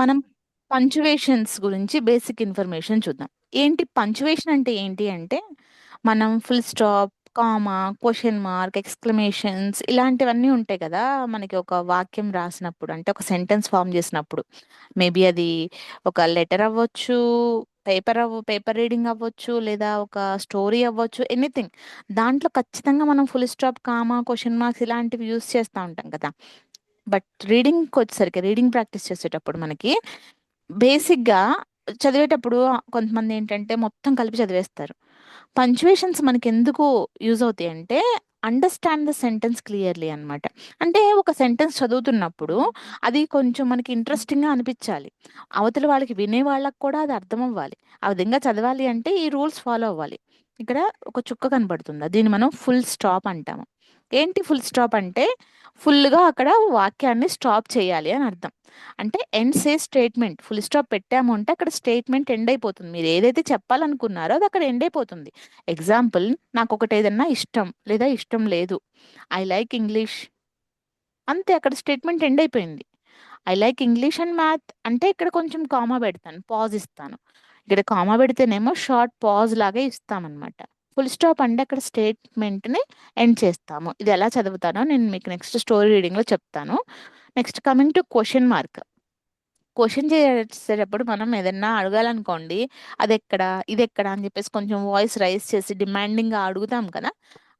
మనం పంచువేషన్స్ గురించి basic information చూద్దాం. ఏంటి పంచువేషన్ అంటే ఏంటి అంటే మనం full stop comma question mark exclamations ఇలాంటివన్నీ ఉంటాయి కదా మనకి ఒక వాక్యం రాసినప్పుడు అంటే ఒక సెంటెన్స్ ఫామ్ చేసినప్పుడు. మేబీ అది ఒక లెటర్ అవ్వచ్చు పేపర్ అవ్వ పేపర్ రీడింగ్ అవ్వచ్చు లేదా ఒక స్టోరీ అవ్వచ్చు ఎనీథింగ్ దాంట్లో ఖచ్చితంగా మనం full stop comma question marks ఇలాంటివి యూస్ చేస్తూ ఉంటాం కదా. బట్ రీడింగ్కి వచ్చేసరికి రీడింగ్ ప్రాక్టీస్ చేసేటప్పుడు మనకి బేసిక్గా చదివేటప్పుడు కొంతమంది ఏంటంటే మొత్తం కలిపి చదివేస్తారు. పంచువేషన్స్ మనకి ఎందుకు యూజ్ అవుతాయి అంటే అండర్స్టాండ్ ద సెంటెన్స్ క్లియర్లీ అన్నమాట. అంటే ఒక సెంటెన్స్ చదువుతున్నప్పుడు అది కొంచెం మనకి ఇంట్రెస్టింగ్గా అనిపించాలి. అవతల వాళ్ళకి వినే వాళ్ళకి కూడా అది అర్థం అవ్వాలి ఆ విధంగా చదవాలి అంటే ఈ రూల్స్ ఫాలో అవ్వాలి. ఇక్కడ ఒక చుక్క కనబడుతుంది. దీన్ని మనం ఫుల్ స్టాప్ అంటాము. ఏంటి ఫుల్ స్టాప్ అంటే ఫుల్గా అక్కడ వాక్యాన్ని స్టాప్ చేయాలి అని అర్థం. అంటే ఎండ్ సే స్టేట్మెంట్ ఫుల్ స్టాప్ పెట్టాము అంటే అక్కడ స్టేట్మెంట్ ఎండ్ అయిపోతుంది. మీరు ఏదైతే చెప్పాలనుకున్నారో అది అక్కడ ఎండ్ అయిపోతుంది. ఎగ్జాంపుల్ నాకు ఒకటి ఏదన్నా ఇష్టం లేదా ఇష్టం లేదు. ఐ లైక్ ఇంగ్లీష్ అంతే అక్కడ స్టేట్మెంట్ ఎండ్ అయిపోయింది. I like English and math అంటే ఇక్కడ కొంచెం కామా పెడతాను పాజ్ ఇస్తాను. ఇక్కడ కామా పెడితేనేమో షార్ట్ పాజ్ లాగే ఇస్తామన్నమాట. ఫుల్ స్టాప్ అంటే అక్కడ స్టేట్మెంట్ని ఎండ్ చేస్తాము. ఇది ఎలా చదువుతానో నేను మీకు నెక్స్ట్ స్టోరీ రీడింగ్లో చెప్తాను. Next coming to question mark question చేసేటప్పుడు మనం ఏదన్నా అడగాలనుకోండి అది ఎక్కడ ఇది ఎక్కడ అని చెప్పేసి కొంచెం వాయిస్ రైజ్ చేసి డిమాండింగ్గా అడుగుతాం కదా.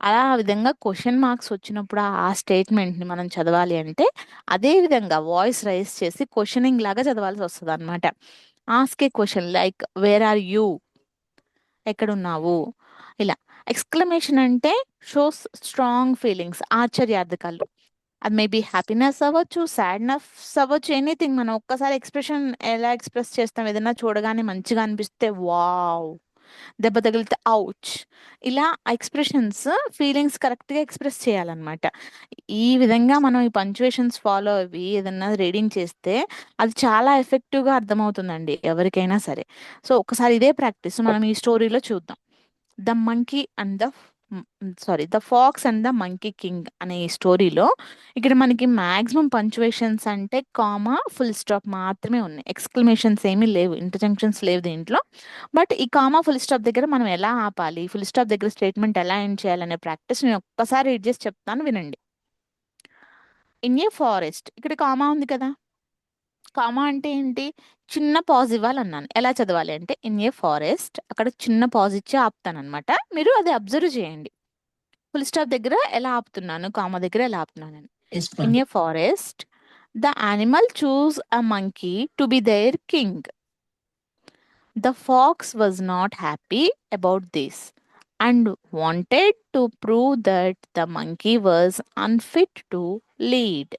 అలా ఆ విధంగా క్వశ్చన్ మార్క్స్ వచ్చినప్పుడు ఆ స్టేట్మెంట్ని మనం చదవాలి అంటే అదే విధంగా వాయిస్ రైజ్ చేసి క్వశ్చనింగ్ లాగా చదవాల్సి వస్తుంది అనమాట ask a question like where are you ఎక్కడున్నావు? ఇలా. ఎక్స్క్లమేషన్ అంటే షోస్ స్ట్రాంగ్ ఫీలింగ్స్ ఆశ్చర్యార్థకాలు. అది మేబీ హ్యాపీనెస్ అవ్వచ్చు సాడ్నెస్ అవ్వచ్చు ఎనీథింగ్ మనం ఒక్కసారి ఎక్స్ప్రెషన్ ఎలా ఎక్స్ప్రెస్ చేస్తాం ఏదైనా చూడగానే మంచిగా అనిపిస్తే వావ్ దెబ్బ తగిలితే అవుచ్ ఇలా ఎక్స్ప్రెషన్స్ ఫీలింగ్స్ కరెక్ట్గా ఎక్స్ప్రెస్ చేయాలన్నమాట. ఈ విధంగా మనం ఈ పంచువేషన్స్ ఫాలో అవి ఏదన్నా రీడింగ్ చేస్తే అది చాలా ఎఫెక్టివ్గా అర్థమవుతుందండి ఎవరికైనా సరే. సో ఒకసారి ఇదే ప్రాక్టీస్ మనం ఈ స్టోరీలో చూద్దాం. The monkey and the sorry the fox and the monkey king అనే స్టోరీలో ఇక్కడ మనకి మ్యాక్సిమం పంచువేషన్స్ అంటే కామా ఫుల్ స్టాప్ మాత్రమే ఉన్నాయి. ఎక్స్క్లమేషన్స్ ఏమీ లేవు ఇంటర్జంక్షన్స్ లేవు దీంట్లో. బట్ ఈ కామా ఫుల్ స్టాప్ దగ్గర మనం ఎలా ఆపాలి ఫుల్ స్టాప్ దగ్గర స్టేట్మెంట్ ఎలా ఎండ్ చేయాలనే ప్రాక్టీస్ నేను ఒక్కసారి రీడ్ చేసి చెప్తాను వినండి. ఇన్ ఏ ఫారెస్ట్ ఇక్కడ కామా ఉంది కదా? కామా అంటే ఏంటి? చిన్న పాజ్ ఇవ్వాలన్నాను. ఎలా చదవాలి అంటే ఇన్ ఏ ఫారెస్ట్ అక్కడ చిన్న పాజ్ ఇచ్చి ఆపుతానమాట మీరు అది అబ్జర్వ్ చేయండి. ఫుల్ స్టాప్ దగ్గర ఎలా ఆపుతున్నాను? కామా దగ్గర ఎలా ఆపుతున్నాను in a forest the animal choose a monkey to be their king. The fox was not happy about this and wanted to prove that the monkey was unfit to lead.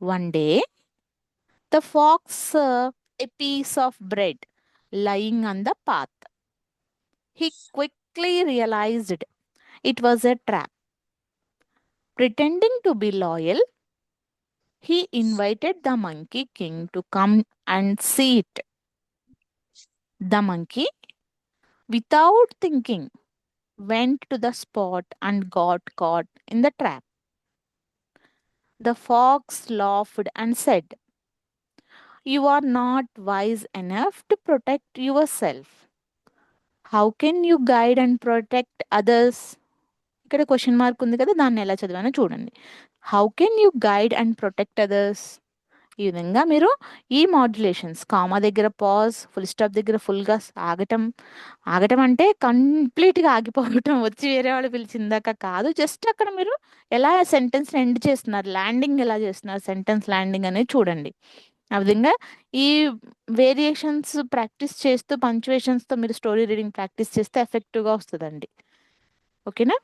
One day The fox saw a piece of bread lying on the path. He quickly realized it was a trap. Pretending to be loyal, he invited the monkey king to come and see it. The monkey, without thinking, went to the spot and got caught in the trap. The fox laughed and said, You are not wise enough to protect yourself. How can you guide and protect others? ఇక్కడ question mark ఉంది కదా దాన్ని ఎలా చదివానో చూడండి how can you guide and protect others ఈ విధంగా మీరు ఈ మాడ్యులేషన్స్ కామా దగ్గర పాజ్ ఫుల్ స్టాప్ దగ్గర ఫుల్గా ఆగటం ఆగటం అంటే కంప్లీట్గా ఆగిపోవటం వచ్చి వేరే వాళ్ళు పిలిచిందాక కాదు జస్ట్ అక్కడ మీరు ఎలా సెంటెన్స్ ఎండ్ చేస్తున్నారు ల్యాండింగ్ ఎలా చేస్తున్నారు సెంటెన్స్ ల్యాండింగ్ అనేది చూడండి ఆ విధంగా ఈ వేరియేషన్స్ ప్రాక్టీస్ చేస్తూ పంచువేషన్స్తో మీరు స్టోరీ రీడింగ్ ప్రాక్టీస్ చేస్తే ఎఫెక్టివ్గా వస్తుందండి. ఓకేనా